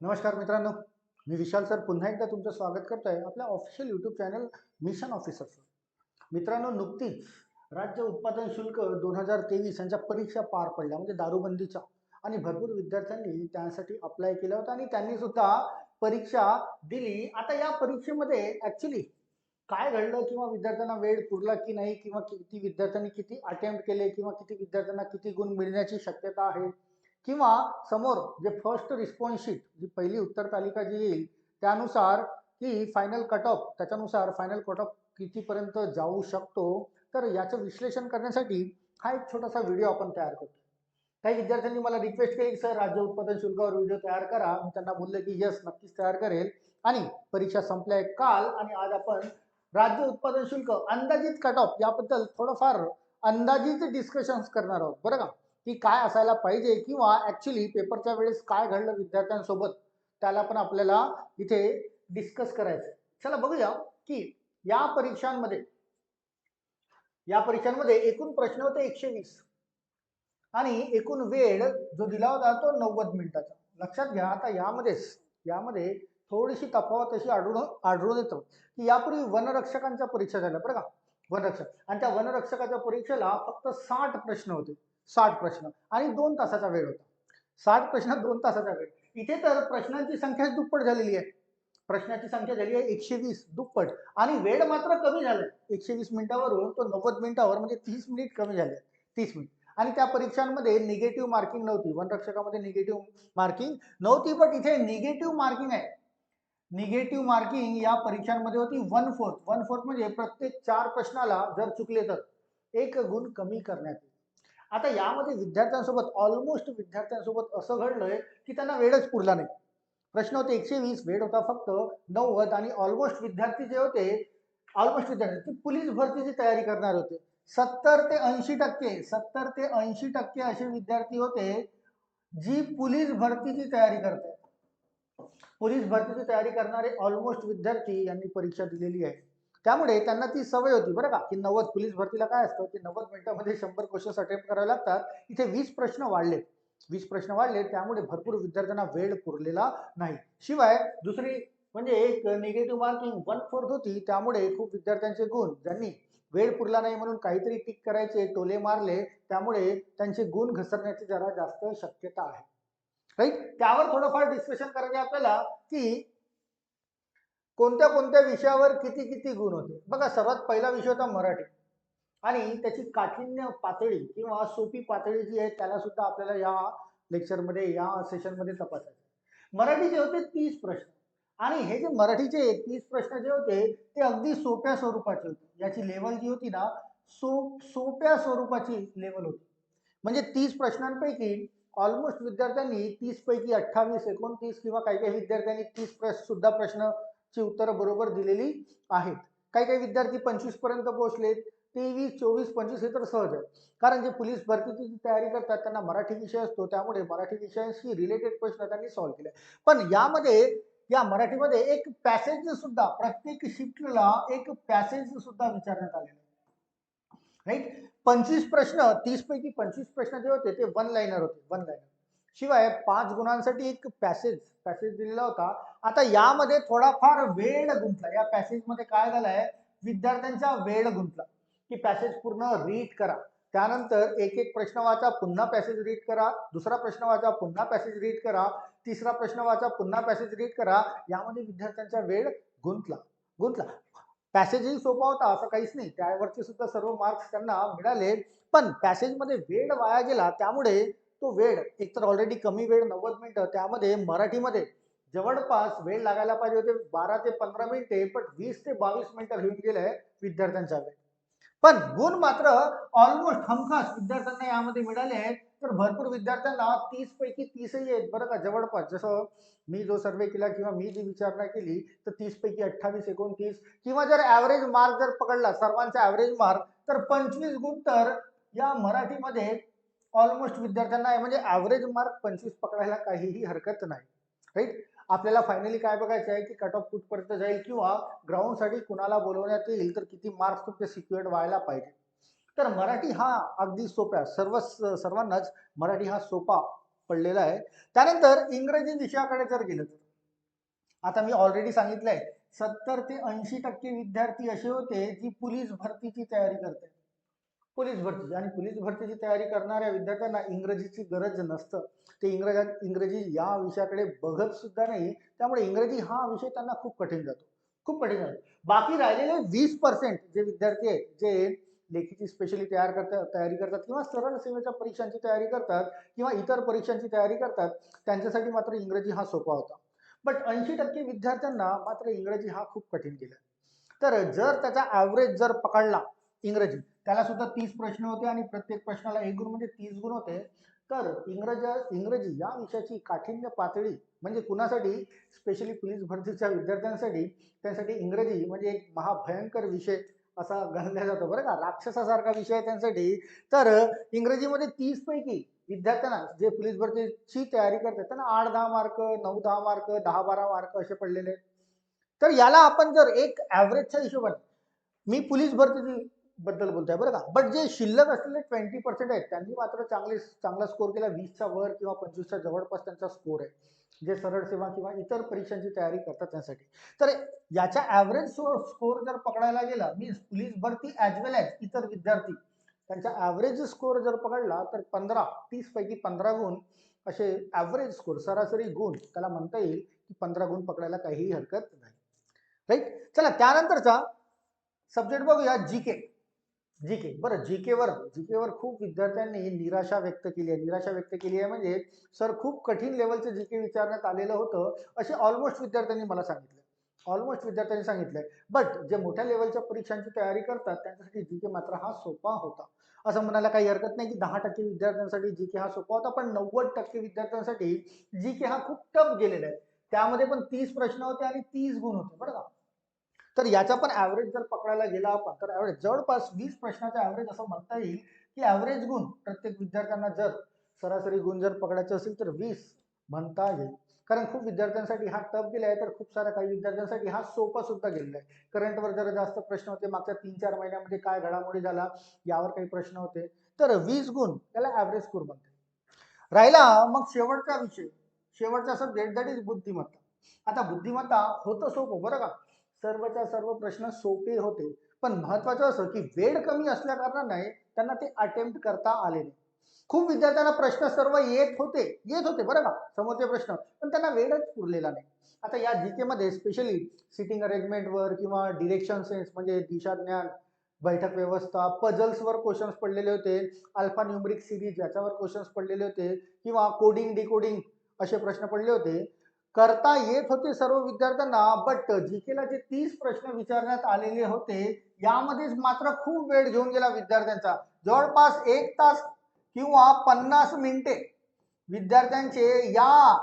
नमस्कार मित्रांनो मी विशाल सर. पुन्हा एकदा तुमचं स्वागत करतो आहे आपल्या ऑफिशियल यूट्यूब चॅनल मिशन ऑफिसरचं मित्रांनो नुकतीच राज्य उत्पादन शुल्क दोन हजार तेवीस यांच्या परीक्षा पार पडल्या म्हणजे दारूबंदीच्या. आणि भरपूर विद्यार्थ्यांनी त्यासाठी अप्लाय केलं होतं आणि त्यांनी सुद्धा परीक्षा दिली. आता या परीक्षेमध्ये ॲक्च्युली काय घडलं किंवा विद्यार्थ्यांना वेळ पुरला की नाही किंवा किती विद्यार्थ्यांनी किती अटेम्प्ट केले किंवा किती विद्यार्थ्यांना किती गुण मिळण्याची शक्यता आहे किंवा समोर जे फर्स्ट रिस्पॉन्स शीट जी पहिली उत्तर तालिका जी येईल त्यानुसार की फायनल कट ऑफ त्याच्यानुसार फायनल कट ऑफ कितीपर्यंत जाऊ शकतो तर याचं विश्लेषण करण्यासाठी हा एक छोटासा व्हिडिओ आपण तयार करतो काही विद्यार्थ्यांनी मला रिक्वेस्ट केली की सर राज्य उत्पादन शुल्कावर व्हिडिओ तयार करा. मी त्यांना बोलले की यस नक्कीच तयार करेल. आणि परीक्षा संपल्या काल आणि आज आपण राज्य उत्पादन शुल्क अंदाजित कट ऑफ याबद्दल थोडंफार अंदाजित डिस्कशन्स करणार आहोत. बरं का? की काय असायला पाहिजे किंवा ॲक्च्युली पेपरच्या वेळेस काय घडलं विद्यार्थ्यांसोबत त्याला पण आपल्याला इथे डिस्कस करायचं चला बघूया की या परीक्षांमध्ये या परीक्षांमध्ये एकूण प्रश्न होते एकशे वीस. आणि एकूण वेळ जो दिला होता तो नव्वद मिनिटाचा. लक्षात घ्या आता यामध्येच यामध्ये थोडीशी तफावत अशी आढळून आढळून येतं की यापूर्वी वनरक्षकांच्या परीक्षा झाल्या बरं का. वनरक्षक. आणि त्या वनरक्षकाच्या परीक्षेला फक्त साठ प्रश्न होते. साठ प्रश्न. आणि दोन तासाचा वेळ होता. साठ प्रश्न दोन तासाचा वेळ. इथे तर प्रश्नांची संख्याच दुप्पट झालेली आहे. प्रश्नाची संख्या झाली आहे एकशे वीस दुप्पट. आणि वेळ मात्र कमी झाला एकशे वीस मिनिटावरून तो नव्वद मिनिटावर म्हणजे तीस मिनिट कमी झाले तीस मिनिट. आणि त्या परीक्षांमध्ये निगेटिव्ह मार्किंग नव्हती. वनरक्षकामध्ये निगेटिव्ह मार्किंग नव्हती पण इथे निगेटिव्ह मार्किंग आहे. निगेटिव्ह मार्किंग या परीक्षांमध्ये होती. वन फोर्थ वन फोर्थ म्हणजे प्रत्येक चार प्रश्नाला जर चुकले तर एक गुण कमी करण्यात येईल. आता यामध्ये विद्यार्थ्यांसोबत ऑलमोस्ट विद्यार्थ्यांसोबत असं घडलंय की त्यांना वेळच पुरला नाही. प्रश्न होते एकशे वीस वेळ होता फक्त नव्वद आणि ऑलमोस्ट विद्यार्थी जे होते ऑलमोस्ट विद्यार्थी ते पोलीस भरतीची तयारी करणार होते. सत्तर ते ऐंशी टक्के सत्तर ते ऐंशी टक्के असे विद्यार्थी होते जी पोलीस भरतीची तयारी करतात. पोलीस भरतीची तयारी करणारे ऑलमोस्ट विद्यार्थी यांनी परीक्षा दिलेली आहे. त्यामुळे त्यांना ती सवय होती बरं का की नव्वद पोलीस भरतीला काय असतं की नव्वद मिनिटामध्ये शंभर क्वेश्चन्स अटेम्प्ट करावे लागतात. इथे वीस प्रश्न वाढले वीस प्रश्न वाढले त्यामुळे भरपूर विद्यार्थ्यांना वेळ पुरलेला नाही. शिवाय दुसरी म्हणजे एक निगेटिव्ह मार्किंग वन फोर्थ होती. त्यामुळे खूप विद्यार्थ्यांचे गुण ज्यांनी वेळ पुरला नाही म्हणून काहीतरी टिक करायचे टोले मारले त्यामुळे त्यांचे गुण घसरण्याची जरा जास्त शक्यता आहे. राईट? त्यावर थोडंफार डिस्कशन करायचे आपल्याला की कोणत्या कोणत्या विषयावर किती किती गुण होते. बघा सर्वात पहिला विषय होता मराठी. आणि त्याची काठिण्य पातळी किंवा सोपी पातळी जी आहे त्याला सुद्धा आपल्याला या लेक्चरमध्ये या सेशनमध्ये तपासायचं मराठीचे होते तीस प्रश्न. आणि हे जे मराठीचे तीस प्रश्न जे होते ते अगदी सोप्या स्वरूपाचे होते. याची लेवल जी होती ना सो सोप्या स्वरूपाची लेवल होती. म्हणजे तीस प्रश्नांपैकी ऑलमोस्ट विद्यार्थ्यांनी तीस पैकी अठ्ठावीस एकोणतीस किंवा काही काही विद्यार्थ्यांनी तीस प्रश्न सुद्धा प्रश्नची उत्तरं बरोबर दिलेली आहेत. काही काही विद्यार्थी पंचवीसपर्यंत पोहोचले तेवीस चोवीस पंचवीस हे तर सहज आहे. कारण जे पोलीस भरतीची तयारी करतात त्यांना मराठी विषय असतो. त्यामुळे मराठी विषयाशी रिलेटेड प्रश्न त्यांनी सॉल्व्ह केले. पण यामध्ये या मराठीमध्ये एक पॅसेज सुद्धा प्रत्येक शिफ्टला एक पॅसेज सुद्धा विचारण्यात आलेले राईट पंचवीस प्रश्न तीस पैकी पंचवीस प्रश्न जे होते ते वन लाईनर होते वन लाईनर शिवाय पाच गुणांसाठी एक पॅसेज पॅसेज दिलेला होता. आता यामध्ये थोडाफार वेळ गुंतला. या पॅसेजमध्ये काय झालंय? विद्यार्थ्यांचा वेळ गुंतला. की पॅसेज पूर्ण रीड करा. त्यानंतर एक एक प्रश्न वाचा पुन्हा पॅसेज रीड करा. दुसरा प्रश्न वाचा पुन्हा पॅसेज रीड करा. तिसरा प्रश्न वाचा पुन्हा पॅसेज रीड करा. यामध्ये विद्यार्थ्यांचा वेळ गुंतला. गुंतला. पॅसेजही सोपा होता असं काहीच नाही. त्यावरती सुद्धा सर्व मार्क्स त्यांना मिळाले. पण पॅसेजमध्ये वेळ वाया गेला त्यामुळे तो वेळ एकतर ऑलरेडी कमी वेळ नव्वद मिनिटं त्यामध्ये मराठीमध्ये जवळपास वेळ लागायला पाहिजे होते. बारा ते पंधरा मिनिटे पण वीस ते बावीस मिनिटं घेऊन गेले विद्यार्थ्यांचा वेळ पण गुण मात्र ऑलमोस्ट हमखास विद्यार्थ्यांना यामध्ये मिळाले आहेत. तर भरपूर विद्यार्थ्यांना तीस पैकी तीसही आहेत बरं का जवळपास. जसं मी जो सर्वे केला किंवा मी जी विचारणा केली तर तीस पैकी अठ्ठावीस एकोणतीस किंवा जर ॲव्हरेज मार्क जर पकडला सर्वांचा ॲव्हरेज मार्क तर पंचवीस गुप्तर तर या मराठीमध्ये ऑलमोस्ट विद्यार्थ्यांना आहे. म्हणजे ॲव्हरेज मार्क पंचवीस पकडायला काहीही हरकत नाही. राईट आपल्याला फायनली काय बघायचं आहे की कट ऑफ कुठपर्यंत जाईल किंवा ग्राउंडसाठी कुणाला बोलवण्यात येईल तर किती मार्क्स तुमचे सिक्युअर्ड व्हायला पाहिजे. तर मराठी हा अगदी सोप्या सर्व सर्वांनाच मराठी हा सोपा पडलेला आहे. त्यानंतर इंग्रजी विषयाकडे जर गेलं तर. आता मी ऑलरेडी सांगितलं आहे सत्तर ते ऐंशी टक्के विद्यार्थी असे होते जी पोलीस भरतीची तयारी करते पोलीस भरतीची आणि पोलीस भरतीची तयारी करणाऱ्या विद्यार्थ्यांना इंग्रजीची गरज नसतं. ते इंग्रज इंग्रजी या विषयाकडे बघत सुद्धा नाही. त्यामुळे इंग्रजी हा विषय त्यांना खूप कठीण जातो. खूप कठीण जातो. बाकी राहिलेले वीस पर्सेंट जे विद्यार्थी आहेत जे लेखीची स्पेशली तयार करतात तयारी करतात किंवा सरळ सेवेच्या परीक्षांची तयारी करतात किंवा इतर परीक्षांची तयारी करतात त्यांच्यासाठी मात्र इंग्रजी हा सोपा होता. बट ऐंशी टक्के विद्यार्थ्यांना मात्र इंग्रजी हा खूप कठीण गेला. तर जर त्याचा ॲव्हरेज जर पकडला इंग्रजी त्याला सुद्धा तीस प्रश्न होते आणि प्रत्येक प्रश्नाला एक गुण म्हणजे तीस गुण होते तर इंग्रज इंग्रजी या विषयाची काठिण्य पातळी म्हणजे कुणासाठी? स्पेशली पोलीस भरतीच्या विद्यार्थ्यांसाठी त्यांसाठी इंग्रजी म्हणजे एक महाभयंकर विषय असा गणला जातो बरं का. राक्षसासारखा विषय आहे त्यांसाठी. तर इंग्रजीमध्ये तीस पैकी विद्यार्थ्यांना जे पोलीस भरतीची तयारी करतात त्यांना आठ दहा मार्क नऊ दहा मार्क दहा बारा मार्क असे पडलेले आहेत. तर याला आपण जर एक ॲव्हरेजच्या हिशोबाने मी पोलीस भरती बद्दल बोलतोय बरं का. बट जे शिल्लक असलेले ट्वेंटी पर्सेंट आहेत त्यांनी मात्र चांगले चांगला स्कोर केला. वीसच्या वर किंवा पंचवीसच्या जवळपास त्यांचा स्कोर आहे. जे सरळ सेवा किंवा इतर परीक्षांची तयारी करतात त्यासाठी. तर याच्या ॲव्हरेज स्कोर जर पकडायला गेला मीन्स पोलीस भरती ॲज वेल ॲज इतर विद्यार्थी. त्यांचा ॲव्हरेज स्कोर जर पकडला तर पंधरा तीस पैकी पंधरा गुण असे ॲव्हरेज स्कोर सरासरी गुण त्याला म्हणता येईल की पंधरा गुण पकडायला काहीही हरकत नाही. राईट चला त्यानंतरचा सब्जेक्ट बघूया जी के जी के बरं जी केवर जी केवर खूप विद्यार्थ्यांनी निराशा व्यक्त केली आहे. निराशा व्यक्त केली आहे म्हणजे सर खूप कठीण लेवलचं जी के विचारण्यात आलेलं होतं. असे ऑलमोस्ट विद्यार्थ्यांनी मला सांगितलं. ऑलमोस्ट विद्यार्थ्यांनी सांगितलंय. बट जे मोठ्या लेवलच्या परीक्षांची तयारी करतात त्यांच्यासाठी जी के मात्र हा सोपा होता. असं म्हणायला काही हरकत नाही की दहा टक्के विद्यार्थ्यांसाठी जी के हा सोपा होता पण नव्वद टक्के विद्यार्थ्यांसाठी जी के हा खूप टफ गेलेला आहे. त्यामध्ये पण तीस प्रश्न होते आणि तीस गुण होते. बरं का? तर याचा पण ॲव्हरेज जर पकडायला गेला आपण तर ॲव्हरेज जवळपास वीस प्रश्नाचा ॲव्हरेज असं म्हणता येईल की ॲव्हरेज गुण प्रत्येक विद्यार्थ्यांना जर सरासरी गुण जर पकडायचे असेल तर वीस म्हणता येईल. कारण खूप विद्यार्थ्यांसाठी हा टफ गेला आहे तर खूप साऱ्या काही विद्यार्थ्यांसाठी हा सोपा सुद्धा गेलेला आहे. करंटवर जरा जास्त प्रश्न होते मागच्या तीन चार महिन्यामध्ये काय घडामोडी झाला यावर काही प्रश्न होते तर वीस गुण त्याला ॲव्हरेज स्कोर म्हणते राहिला मग शेवटचा विषय. शेवटचा सब्जेक्ट दॅट इज बुद्धिमत्ता. आता बुद्धिमत्ता होतं सोपं बरं का? सर्वच्या सर्व प्रश्न सोपे होते. पण महत्वाचं असं की वेळ कमी असल्या कारणाने त्यांना ते अटेम्प्ट करता आले नाही. खूप विद्यार्थ्यांना प्रश्न सर्व येत होते येत होते बरं का? समोरचे प्रश्न. पण त्यांना वेळच पुरलेला नाही. आता या जीकेमध्ये स्पेशली सिटिंग अरेंजमेंटवर किंवा डिरेक्शन सेन्स म्हणजे दिशाज्ञान बैठक व्यवस्था पजल्सवर क्वेश्चन्स पडलेले होते अल्फा न्यूमरिक सिरीज याच्यावर क्वेश्चन्स पडलेले होते किंवा कोडिंग डिकोडिंग असे प्रश्न पडले होते करता येत होते सर्व विद्यार्थ्यांना बट जी केला जे तीस प्रश्न विचारण्यात आलेले होते यामध्येच मात्र खूप वेळ घेऊन गेला विद्यार्थ्यांचा. जवळपास एक तास किंवा पन्नास मिनिटे विद्यार्थ्यांचे या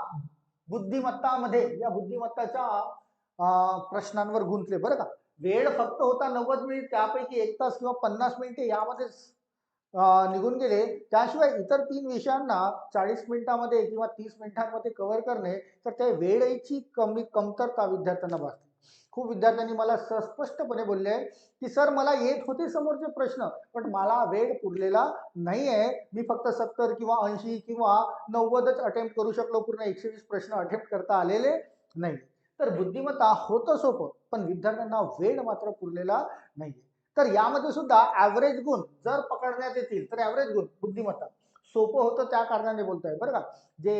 बुद्धिमत्तामध्ये या बुद्धिमत्ताच्या प्रश्नांवर गुंतले. बरं का? वेळ फक्त होता नव्वद मिनिट त्यापैकी एक तास किंवा पन्नास मिनिटे यामध्येच निघून गेले. त्याशिवाय इतर तीन विषयांना चाळीस मिनिटामध्ये किंवा तीस मिनिटांमध्ये कव्हर करणे तर त्या वेळेची कमी कमतरता विद्यार्थ्यांना भासते. खूप विद्यार्थ्यांनी मला स्पष्टपणे बोलले आहे की सर मला येत होते समोरचे प्रश्न पण मला वेळ पुरलेला नाही आहे मी फक्त सत्तर किंवा ऐंशी किंवा नव्वदच अटेम्प्ट करू शकलो. पूर्ण एकशे वीस प्रश्न अटेम्प्ट करता आलेले नाही. तर बुद्धिमत्ता होतं सोपं पण विद्यार्थ्यांना वेळ मात्र पुरलेला नाही तर यामध्ये सुद्धा ॲव्हरेज गुण जर पकडण्यात येतील तर ॲव्हरेज गुण बुद्धिमत्ता. सोपं होतं त्या कारणाने बोलतोय बरं का? जे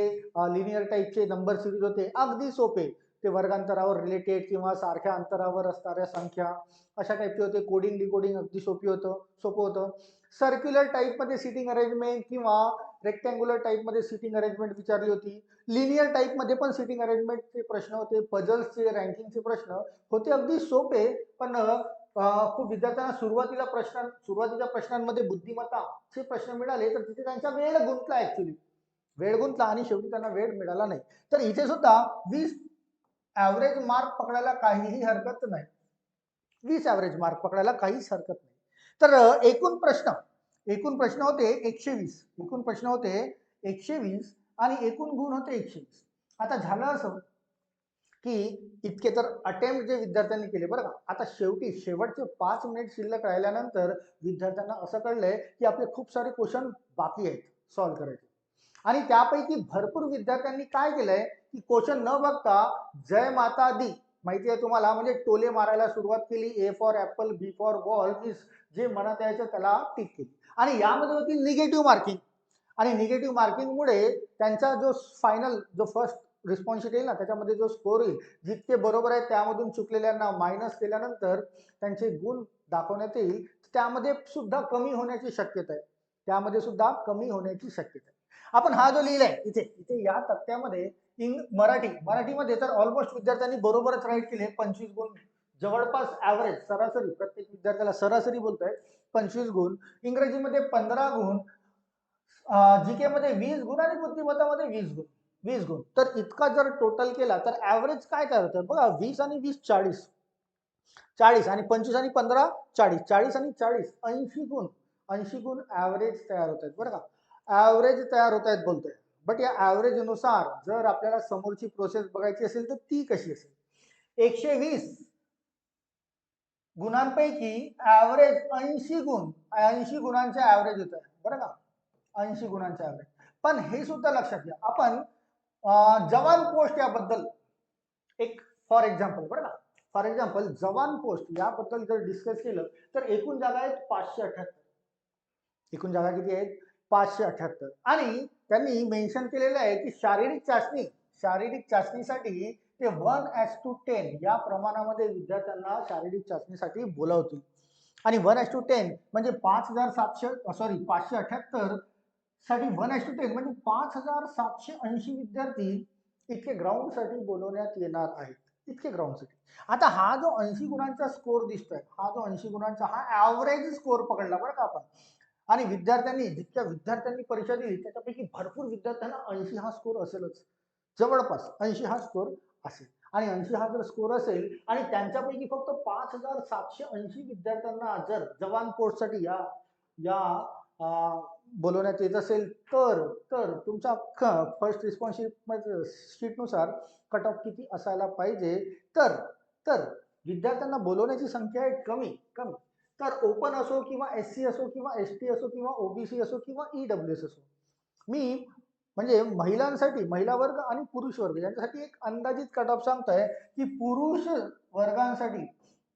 लिनियर टाईपचे नंबर सिरीज होते अगदी सोपे. ते वर्गांतरावर रिलेटेड किंवा सारख्या अंतरावर असणाऱ्या संख्या अशा टाईपचे होते. कोडिंग डिकोडिंग अगदी सोपी होतं सोपं होतं. सर्क्युलर टाईपमध्ये सिटिंग अरेंजमेंट किंवा रेक्टँग्युलर टाईपमध्ये सिटिंग अरेंजमेंट विचारली होती. लिनियर टाईपमध्ये पण सिटिंग अरेंजमेंटचे प्रश्न होते. पजल्सचे रँकिंगचे प्रश्न होते. अगदी सोपे पण खूप विद्यार्थ्यांना सुरुवातीला प्रश्न सुरुवातीच्या प्रश्नांमध्ये बुद्धिमत्ताचे प्रश्न मिळाले तर तिथे त्यांचा वेळ गुंतला ऍक्च्युली वेळ गुंतला आणि शेवटी त्यांना वेळ मिळाला नाही. तर इथे सुद्धा वीस ॲव्हरेज मार्क पकडायला काहीही हरकत नाही. वीस ॲव्हरेज मार्क पकडायला काहीच हरकत नाही. तर एकूण प्रश्न एकूण प्रश्न होते एकशे वीस एकूण प्रश्न होते एकशे वीस आणि एकूण गुण होते एकशे वीस आता झालं असं की इतके तर अटेम्प्ट जे विद्यार्थ्यांनी केले बरं का. आता शेवटी शेवटचे पाच मिनिट शिल्लक राहिल्यानंतर विद्यार्थ्यांना असं कळलंय की आपले खूप सारे क्वेश्चन बाकी आहेत सॉल्व्ह करायचे. आणि त्यापैकी भरपूर विद्यार्थ्यांनी काय केलंय की क्वेश्चन न बघता जय माता दी. माहिती आहे तुम्हाला? म्हणजे टोले मारायला सुरुवात केली. A for apple B for ball is जे मनात यायचं त्याला टिक केली. आणि यामध्ये होती निगेटिव्ह मार्किंग आणि निगेटिव्ह मार्किंगमुळे त्यांचा जो फायनल जो फर्स्ट रिस्पॉन्स शीट येईल ना त्याच्यामध्ये जो स्कोर येईल जितके बरोबर आहे त्यामधून चुकलेल्यांना मायनस केल्यानंतर त्यांचे गुण दाखवण्यात येईल त्यामध्ये सुद्धा कमी होण्याची शक्यता आहे. त्यामध्ये सुद्धा कमी होण्याची शक्यता आहे. आपण हा जो लिहिलाय इथे इथे या तक्त्यामध्ये इन मराठी मराठीमध्ये तर ऑलमोस्ट विद्यार्थ्यांनी बरोबरच राईट केले पंचवीस गुण जवळपास ॲव्हरेज सरासरी प्रत्येक विद्यार्थ्याला सरासरी बोलतोय पंचवीस गुण. इंग्रजीमध्ये पंधरा गुण जी के मध्ये वीस गुण आणि बुद्धिमत्तामध्ये वीस गुण. वीस गुण. तर इतका जर टोटल केला तर ॲव्हरेज काय काय होतं? बघा वीस आणि वीस चाळीस. चाळीस आणि पंचवीस आणि पंधरा चाळीस. चाळीस आणि चाळीस ऐंशी गुण. ऐंशी गुण ॲव्हरेज तयार होत आहेत. बरं का? ॲव्हरेज तयार होत आहेत बोलतोय. बट या ॲव्हरेजनुसार जर आपल्याला समोरची प्रोसेस बघायची असेल तर ती कशी असेल? एकशे वीस गुणांपैकी ॲव्हरेज ऐंशी गुण ऐंशी गुणांचे ॲव्हरेज होत आहे बरं का? ऐंशी गुणांचे ॲव्हरेज पण हे सुद्धा लक्षात घ्या. आपण जवान पोस्ट याबद्दल एक फॉर एक्झाम्पल बरं का? फॉर एक्झाम्पल जवान पोस्ट याबद्दल जर डिस्कस केलं तर एकूण जागा आहेत पाचशे अठ्याहत्तर. एकूण जागा किती आहेत? पाचशे अठ्याहत्तर. आणि त्यांनी मेन्शन केलेलं आहे की शारीरिक चाचणी शारीरिक चाचणीसाठी ते वन ॲच टू टेन या प्रमाणामध्ये विद्यार्थ्यांना शारीरिक चाचणीसाठी बोलावतील. आणि वन ॲज टू टेन म्हणजे पाच हजार सातशे सॉरी पाचशे अठ्याहत्तर साठी वन एस टू टेन म्हणजे पाच हजार सातशे ऐंशी विद्यार्थी इतके ग्राउंडसाठी बोलवण्यात येणार आहेत. इतके ग्राउंडसाठी आता हा जो ऐंशी गुणांचा स्कोर दिसतोय हा जो ऐंशी गुणांचा हा ॲव्हरेज स्कोर पकडला बरं का आपण. आणि विद्यार्थ्यांनी जितक्या विद्यार्थ्यांनी परीक्षा दिली त्याच्यापैकी भरपूर विद्यार्थ्यांना ऐंशी हा स्कोर असेलच. जवळपास ऐंशी हा स्कोर असेल. आणि ऐंशी हा जर स्कोर असेल आणि त्यांच्यापैकी फक्त पाच हजार सातशे ऐंशी विद्यार्थ्यांना जर जवान पोस्टसाठी या या बोलवण्यात येत असेल तर तर तुमच्या फर्स्ट रिस्पॉन्सिप शीटनुसार कट ऑफ किती असायला पाहिजे? तर तर विद्यार्थ्यांना बोलवण्याची संख्या आहे कमी कमी. तर ओपन असो किंवा एस सी असो किंवा एस टी असो किंवा ओबीसी असो किंवा ई डब्ल्यू एस असो. मी म्हणजे महिलांसाठी महिला वर्ग आणि पुरुष वर्ग यांच्यासाठी एक अंदाजित कट ऑफ सांगतोय की पुरुष वर्गांसाठी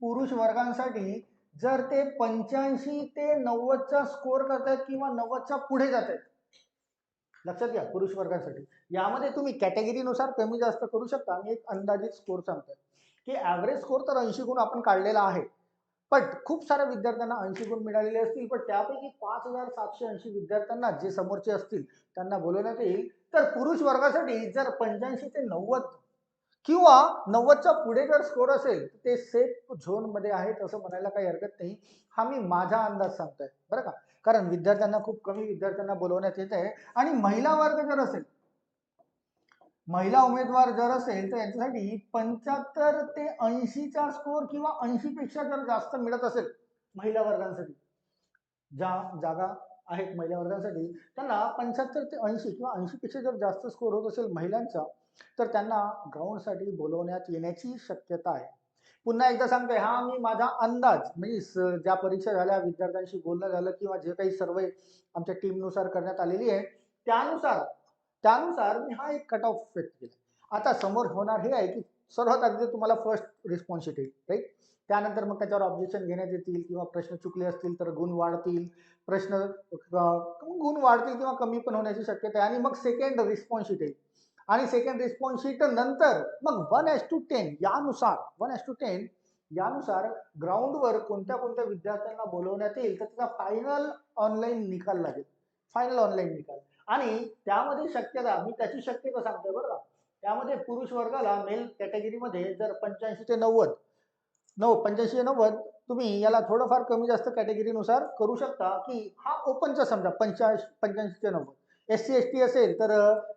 पुरुष वर्गांसाठी जर ते पंच्याऐंशी ते नव्वदचा स्कोअर करतायत किंवा नव्वदच्या पुढे जात आहेत लक्षात घ्या पुरुष वर्गासाठी. यामध्ये तुम्ही कॅटेगरीनुसार कमी जास्त करू शकता मी एक अंदाजित स्कोर सांगतोय की ॲव्हरेज स्कोर तर ऐंशी गुण आपण काढलेला आहे पण खूप साऱ्या विद्यार्थ्यांना ऐंशी गुण मिळालेले असतील पण त्यापैकी पाच हजार सातशे ऐंशी विद्यार्थ्यांना जे समोरचे असतील त्यांना बोलवण्यात येईल. तर पुरुष वर्गासाठी जर पंच्याऐंशी ते नव्वद किंवा नव्वदच्या पुढे जर स्कोर असेल तर ते सेफ झोनमध्ये आहेत असं म्हणायला काही हरकत नाही. हा मी माझा अंदाज सांगतोय. बरं का? कारण विद्यार्थ्यांना खूप कमी विद्यार्थ्यांना बोलवण्यात येत आहे. आणि महिला वर्ग जर असेल महिला उमेदवार जर असेल तर यांच्यासाठी पंच्याहत्तर ते ऐंशीचा स्कोर किंवा ऐंशी पेक्षा जर जास्त मिळत असेल महिला वर्गांसाठी ज्या जागा आहेत महिला वर्गांसाठी त्यांना पंच्याहत्तर ते ऐंशी किंवा ऐंशी पेक्षा जर जास्त स्कोर होत असेल महिलांचा तर त्यांना ग्राउंडसाठी बोलवण्यात येण्याची शक्यता आहे. पुन्हा एकदा सांगतोय हा मी माझा अंदाज म्हणजे ज्या परीक्षा झाल्या विद्यार्थ्यांशी बोलणं झालं किंवा जे काही सर्वे आमच्या टीमनुसार करण्यात आलेली आहे त्यानुसार त्यानुसार मी हा एक कट ऑफ व्यक्त केला आता समोर होणार हे आहे की सर्वात अगदी तुम्हाला फर्स्ट रिस्पॉन्स येईल राईट त्यानंतर मग त्याच्यावर ऑब्जेक्शन घेण्यात येतील किंवा प्रश्न चुकले असतील तर गुण वाढतील प्रश्न गुण वाढतील किंवा कमी पण होण्याची शक्यता आहे आणि मग सेकंड रिस्पॉन्स येईल. आणि सेकंड रिस्पॉन्स शीट नंतर मग वन एस टू टेन यानुसार वन एस टू टेन यानुसार ग्राउंडवर कोणत्या कोणत्या विद्यार्थ्यांना बोलवण्यात येईल तर त्याचा फायनल ऑनलाईन निकाल लागेल. फायनल ऑनलाईन निकाल. आणि त्यामध्ये शक्यता मी त्याची शक्यता सांगतोय बरं का. त्यामध्ये पुरुष वर्गाला मेल कॅटेगरीमध्ये जर पंच्याऐंशी ते नव्वद नऊ पंच्याऐंशी ते नव्वद तुम्ही याला थोडंफार कमी जास्त कॅटेगरीनुसार करू शकता की हा ओपनचा समजा पंच्याऐंशी पंच्याऐंशी ते नव्वद. एस सी एस टी असेल तर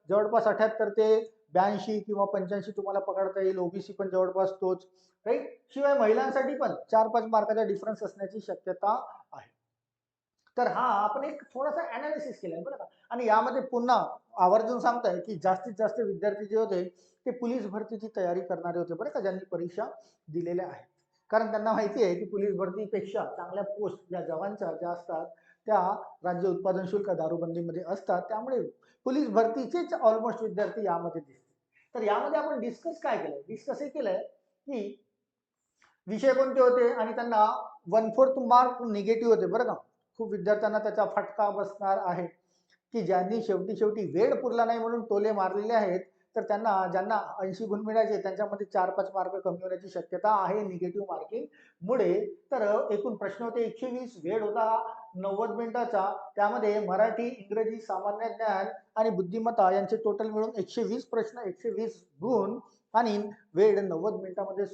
जवळपास अठ्याहत्तर ते ब्याऐंशी किंवा पंच्याऐंशी तुम्हाला पकडता येईल. ओबीसी पण जवळपास तोच. राईट? शिवाय महिलांसाठी पण चार पाच मार्काचा डिफरन्स असण्याची शक्यता आहे. तर हा आपण एक थोडासा अनालिसिस केलाय बरं का? आणि यामध्ये पुन्हा आवर्जून सांगताय की जास्तीत जास्त विद्यार्थी जे होते ते पोलीस भरतीची तयारी करणारे होते बरं का? ज्यांनी परीक्षा दिलेल्या आहेत. कारण त्यांना माहिती आहे की पोलीस भरतीपेक्षा चांगल्या पोस्ट ज्या जवानच्या ज्या असतात त्या राज्य उत्पादन शुल्क दारूबंदीमध्ये असतात. त्यामुळे पोलीस भरतीचेच ऑलमोस्ट विद्यार्थी यामध्ये दिसते तर यामध्ये आपण डिस्कस काय केलंय? डिस्कस हे केलंय की विषय कोणते होते आणि त्यांना वन फोर्थ मार्क निगेटिव्ह होते. बरं का? खूप विद्यार्थ्यांना त्याचा फटका बसणार आहे की ज्यांनी शेवटी शेवटी वेळ पुरला नाही म्हणून टोले मारलेले आहेत तर त्यांना ज्यांना ऐंशी गुण मिळायचे त्यांच्यामध्ये चार पाच मार्क कमी होण्याची शक्यता आहे निगेटिव्ह मार्किंग मुळे. तर एकूण प्रश्न होते एकशे वीस वेळ होता नव्वद मिनिटाचा त्यामध्ये मराठी इंग्रजी सामान्य ज्ञान आणि बुद्धिमत्ता यांचे टोटल मिळून एकशे वीस प्रश्न एकशे वीस गुण आणि वेळ नव्वद मिनिटामध्ये